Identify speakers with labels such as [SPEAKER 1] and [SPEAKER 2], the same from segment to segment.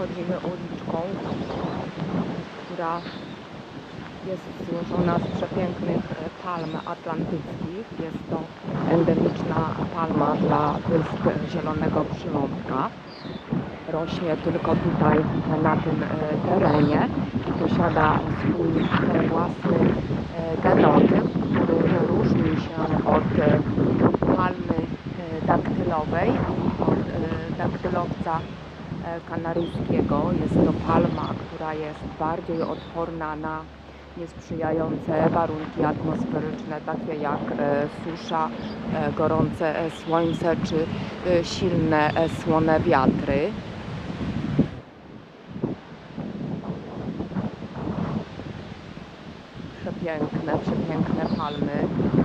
[SPEAKER 1] Chodzimy uliczką, która jest złożona z przepięknych palm atlantyckich. Jest to endemiczna palma dla wysp Zielonego Przylądka. Rośnie tylko tutaj na tym e, terenie. Posiada swój własny e, genotyp, który różni się od e, palmy daktylowej i od daktylowca kanaryjskiego. Jest to palma, która jest bardziej odporna na niesprzyjające warunki atmosferyczne, takie jak e, susza, e, gorące e, słońce czy e, silne e, słone wiatry. Przepiękne, przepiękne palmy.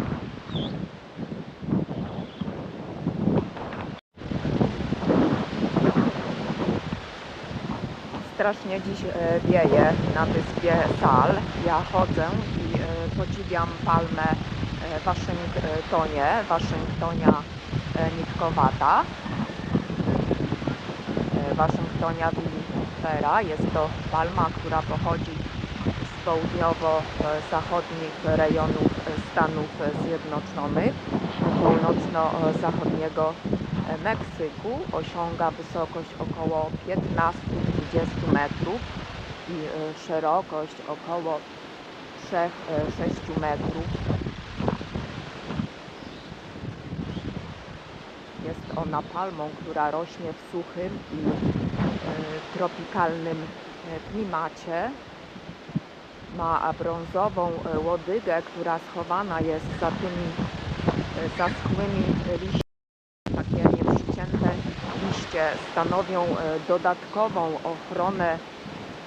[SPEAKER 1] Strasznie dziś e, wieje na wyspie Sal. Ja chodzę i e, podziwiam palmę e, Waszyngtonie, Waszyngtonia nitkowata. Waszyngtonia vinifera. Jest to palma, która pochodzi z południowo-zachodnich rejonów Stanów Zjednoczonych, północno-zachodniego Meksyku. Osiąga wysokość około 15-20 metrów i e, szerokość około 3-6 metrów. Jest ona palmą, która rośnie w suchym i e, tropikalnym e, klimacie. Ma brązową e, łodygę, która schowana jest za tymi e, zaschłymi liśćmi. Liście stanowią e, dodatkową ochronę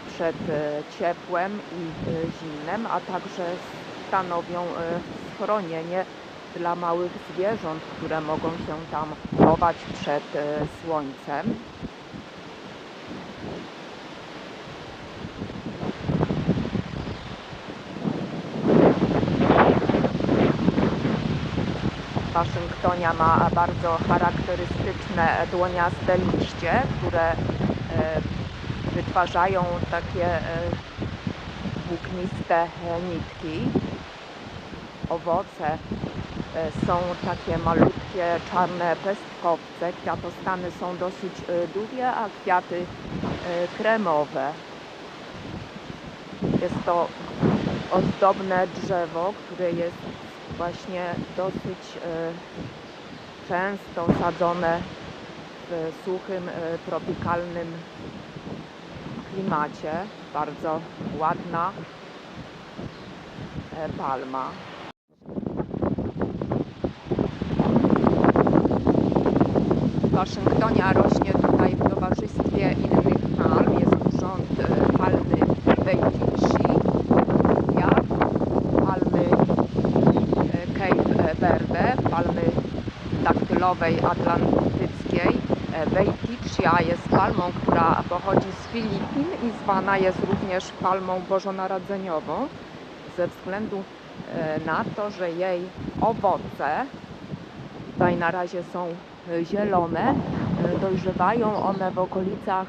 [SPEAKER 1] przed e, ciepłem i e, zimnem, a także stanowią schronienie dla małych zwierząt, które mogą się tam chować przed słońcem. Waszyngtonia ma bardzo charakterystyczne dłoniaste liście, które e, wytwarzają takie e, włókniste e, nitki. Owoce są takie malutkie, czarne pestkowce. Kwiatostany są dosyć długie, a kwiaty kremowe. Jest to ozdobne drzewo, które jest właśnie dosyć e, często sadzone w suchym, e, tropikalnym klimacie. Bardzo ładna e, palma. Waszyngtonia rośnie tutaj w towarzystwie innych palm. Jest rząd palmy Bejtici, jak palmy e, Cape Verde, palmy daktylowej atlantyckiej. E, Bejticia jest palmą, która pochodzi z Filipin i zwana jest również palmą bożonarodzeniową ze względu e, na to, że jej owoce tutaj na razie są e, zielone, e, dojrzewają one w okolicach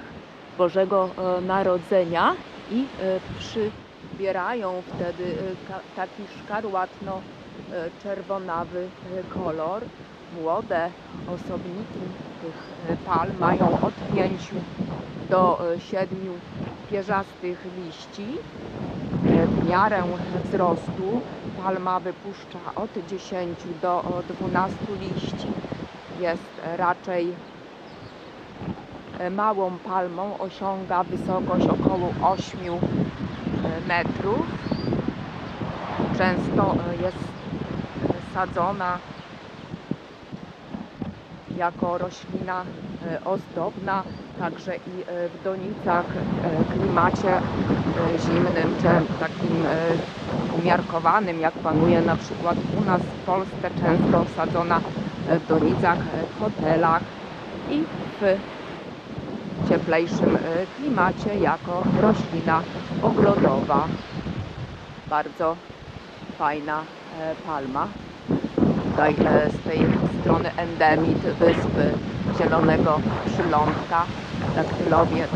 [SPEAKER 1] Bożego e, Narodzenia i e, przybierają wtedy e, taki szkarłatno e, czerwonawy e, kolor. Młode osobniki tych e, palm mają od 5 do 7 pierzastych liści. E, W miarę wzrostu palma wypuszcza od 10 do o, 12 liści. Jest raczej e, małą palmą, osiąga wysokość około 8 e, metrów. Często e, jest e, sadzona jako roślina e, ozdobna, także i e, w donicach, e, klimacie zimnym, czy takim umiarkowanym, jak panuje na przykład u nas w Polsce, często sadzona w donicach, w hotelach i w cieplejszym klimacie jako roślina ogrodowa. Bardzo fajna palma tutaj z tej strony endemit wyspy Zielonego Przylądka, daktylowiec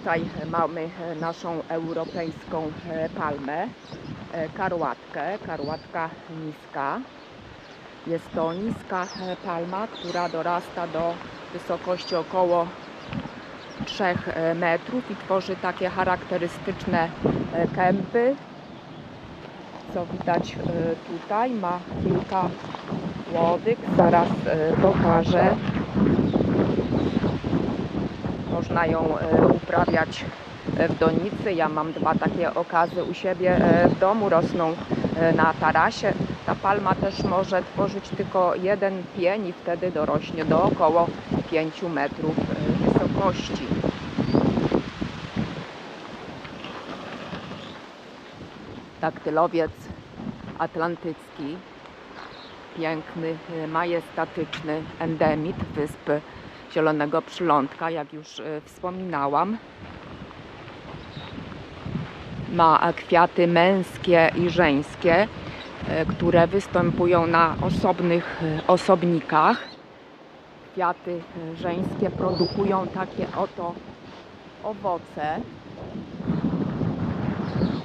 [SPEAKER 1] tutaj mamy e, naszą europejską e, palmę, e, karłatkę, karłatka niska. Jest to niska palma, która dorasta do wysokości około 3 e, metrów i tworzy takie charakterystyczne kępy. Co widać tutaj, ma kilka łodyg, zaraz pokażę. Można ją e, uprawiać e, w donicy. Ja mam dwa takie okazy u siebie e, w domu, rosną na tarasie. Ta palma też może tworzyć tylko jeden pień i wtedy dorośnie do około 5 metrów wysokości. Daktylowiec atlantycki, piękny, majestatyczny endemit wyspy Zielonego Przylądka, jak już e, wspominałam. Ma kwiaty męskie i żeńskie, e, które występują na osobnych e, osobnikach. Kwiaty żeńskie produkują takie oto owoce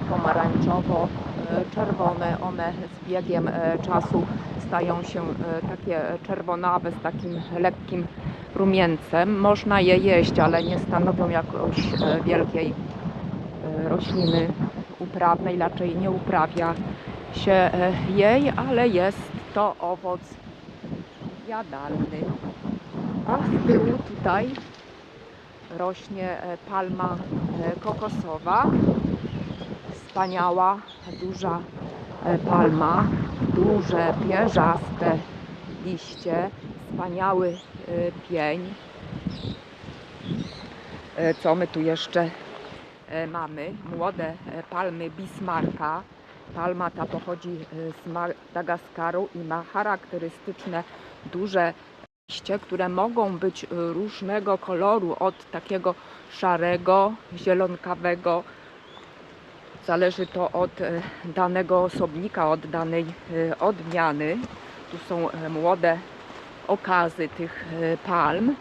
[SPEAKER 1] pomarańczowo-czerwone. One z biegiem czasu stają się takie czerwonawe z takim lekkim rumieńcem. Można je jeść, ale nie stanowią jakoś e, wielkiej e, rośliny uprawnej. Raczej nie uprawia się e, jej, ale jest to owoc jadalny. A z tyłu tutaj rośnie palma kokosowa. Wspaniała, duża palma, duże, pierzaste liście, wspaniały pień. E, Co my tu jeszcze e, mamy? Młode e, palmy Bismarka. Palma ta pochodzi z Madagaskaru i ma charakterystyczne duże liście, które mogą być różnego koloru, od takiego szarego, zielonkawego. Zależy to od danego osobnika, od danej odmiany. Tu są młode okazy tych e, palm.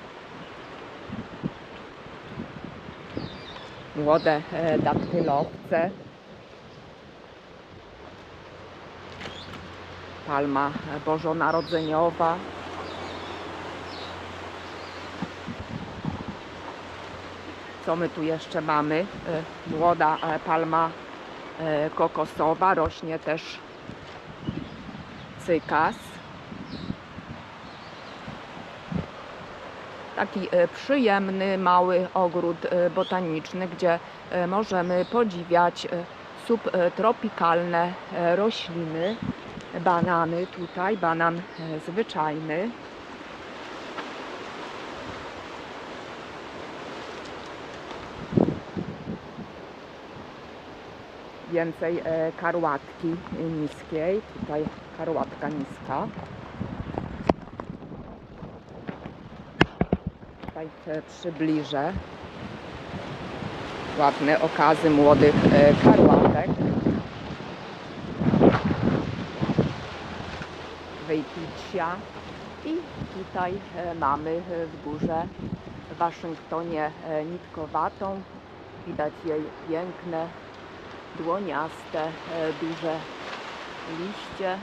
[SPEAKER 1] Młode e, daktylowce. Palma bożonarodzeniowa. Co my tu jeszcze mamy? E, Młoda palma kokosowa, rośnie też cykas. Taki e, przyjemny, mały ogród e, botaniczny, gdzie e, możemy podziwiać subtropikalne rośliny. Banany tutaj, banan zwyczajny. Więcej karłatki niskiej. Tutaj karłatka niska. E, przybliżę ładne okazy młodych e, karłatek. Wyjpicia. I tutaj e, mamy e, w górze w Waszyngtonie nitkowatą. Widać jej piękne, dłoniaste, duże liście.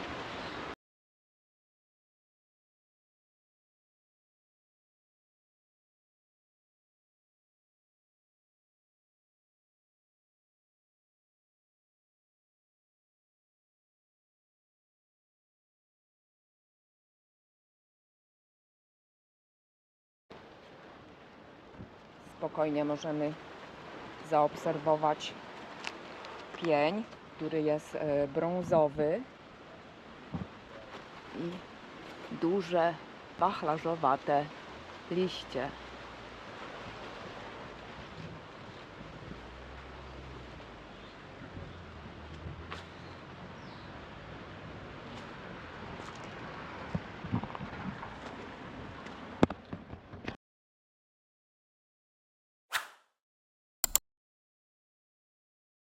[SPEAKER 1] Spokojnie możemy zaobserwować pień, który jest e, brązowy i duże wachlarzowate liście.